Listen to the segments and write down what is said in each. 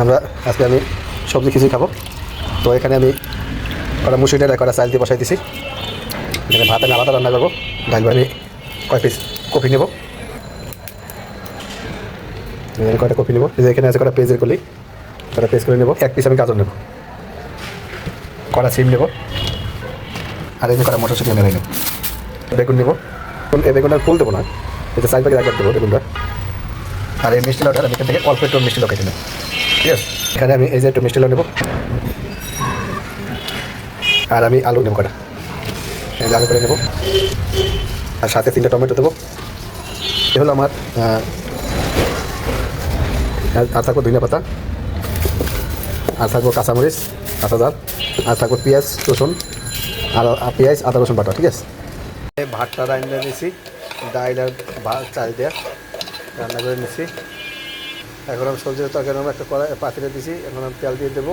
আমরা আজকে আমি সবজি খিচুড়ি খাব। তো এখানে আমি কটা মুসুরি ডাল কটা চাল দিয়ে বসাই দিছি। এখানে ভাত আমি আলাদা রান্না করব। ডাল আমি কয় পিস কফি নেব। কয়টা কফি নেব? যে এখানে আছে কটা পেজের কলি। কটা পেজ করে নেব। এক পিস আমি গাজর নেব। কটা সিম নেব। আর এই যে কটা মটরশুঁটি আমি নেব। বেগুন নেব। এই বেগুনটা ফুল দেবো না। এটা সাইড প্যাকেট একবার দেবো বেগুনটা। আর এই মিষ্টি লাউটা আমি এখান থেকে অল্প একটু মিষ্টি কেটে আছে এখানে আমি এই যে একটু মিষ্টি লাউ নেব। আর আমি আলু নেব কটা। আলু করে নেব। আর সাথে তিনটা টমেটো দেবো। এ হলো আমার আর- থাকব ধনিয়া পাতা। আর থাকব কাঁচামরিচ কাঁচা জাল আর থাকব পেঁয়াজ রসুন। আর পেঁয়াজ আদা রসুন বাটা ঠিক আছে? ভাতটা রান্না নিয়েছি ডাইল আর ভাত চাল দিয়ে রান্না করে নিচ্ছি এখন আমি সবজির তরকারি আমি একটা কড়াই পাতিলে দিছি এখন আমি তেল দিয়ে দেবো।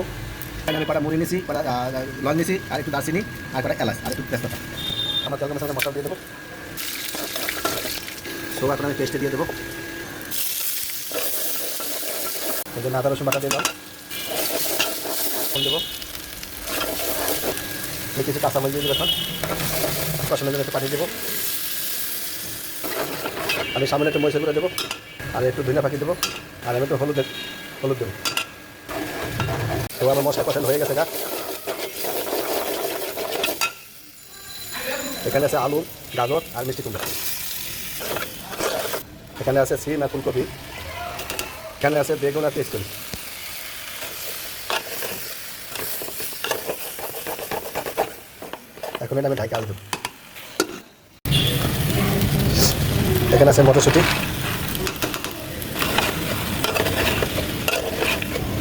আমি কটা মুড়ি নিছি কটা লং নিছি আর একটু দারচিনি আর কটা এলাচ আর একটু তেজপাতা। আমার তরকারি মশলা মশলা দিয়ে দেবো। সব এখন আমি পেস্টে দিয়ে দেবো। এই জন্য আদা রসুন বাটা দিয়ে দাও। দেবো। কিছু কাঁচামরিচ দিয়ে দেবো এখন। কষানোর জন্য একটু পানি দেবো। আমি সামনে একটু মরিচের গুঁড়ো দেবো। আর একটু ধনিয়া পাঠিয়ে দেবো। আর আমি একটু হলুদ হলুদ দেবো তো আমার মশলা কষানো হয়ে গেছে গা এখানে আছে আলু, গাজর আর মিষ্টি কুমড়া। এখানে আছে সিম আর ফুলকপি। এখানে আছে বেগুন আর পেস্ট এখন এটা আমি ঢাকা আসব এখানে আছে মটরশুঁটি।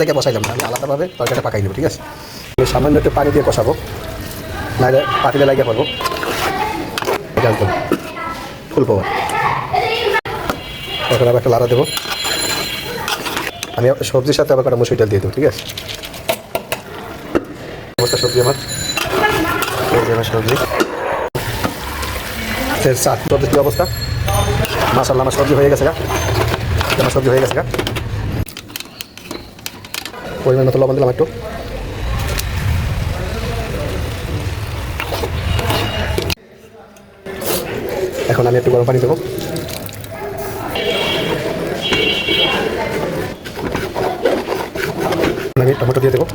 দেখে বসাইলাম না, আমি আলাদাভাবে তরকারিটা পাকাই নেব, ঠিক আছে? সামান্য একটু পানি দিয়ে কষাবো, নাহলে পাতিলে লাগিয়ে পড়ব। এটা একদম ফুল এখন আবার একটা লাড়া দেবো। আমি সবজির সাথে আবার কটা মুসুরি ডাল দিয়ে দেবো, ঠিক আছে? সবজি আমার। সবজি। চাট অবস্থা? মাসাল্লাহ আমার সবজি হয়ে গেছে গা। আমার সবজি হয়ে গেছে গা। পরিমাণ মতো লবণ দিলাম একটু। এখন আমি একটু গরম পানি দেবো। আমি টমেটো দিয়ে দেবো।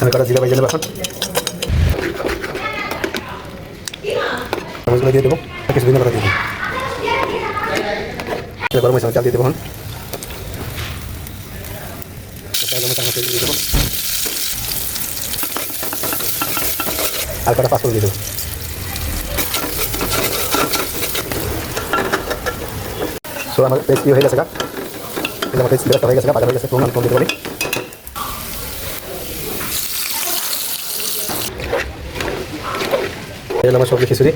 আমি কটা জিরা বাইজে নেব এখন। চামচগুলো দিয়ে দেবো। আর কিছু দিনের কথা দিয়ে দেবো। গরম মশলা চাল দিয়ে দেবো গরম মশলা দিয়ে দেবো। আর কটা পাঁচফোড়ন দিয়ে দেবো। সো আমার পেস্ট হয়ে গেছে গা? আমার পেস্ট হয়ে গেছে বাজার হয়ে গেছে ফোন ফোন দিতে পারি আমার সবজি খিচুড়ি।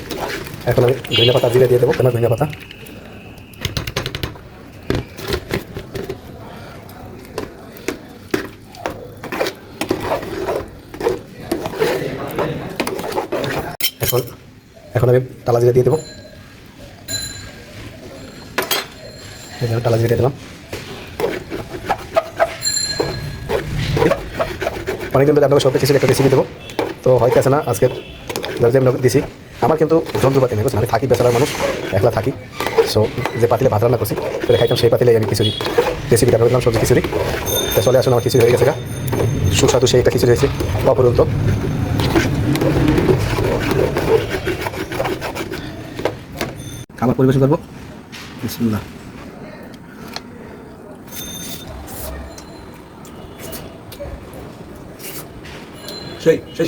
এখন আমি ধনিয়া পাতা, জিরে দিয়ে দেবো। আমার ধনিয়া পাতা। এখন এখন আমি টালা জিরে দিয়ে দেবো। টালা জিরে দিলাম। অনেকদিন ধরে আপনাকে খিচুড়ি একটা রেসিপি দেবো। তো হয়তো আছে না, আজকে আমি দিছি। আমার কিন্তু যন্ত্রপাতি নেই আমি থাকি বেচারা মানুষ, একলা থাকি। সো যে পাতিলে ভাত রান্না করছি তো খাইতাম, সেই পাতিলে আমি খিচুড়ি। রেসিপিটা করলাম সবজি খিচুড়ি। তো চলে আসুন আমার খিচুড়ি হয়ে গেছে সুস্বাদু সেই একটা খিচুড়ি হয়েছে, অপরন্ত। খাবার পরিবেশন করব? বিসমুল্লাহ। সেই সেই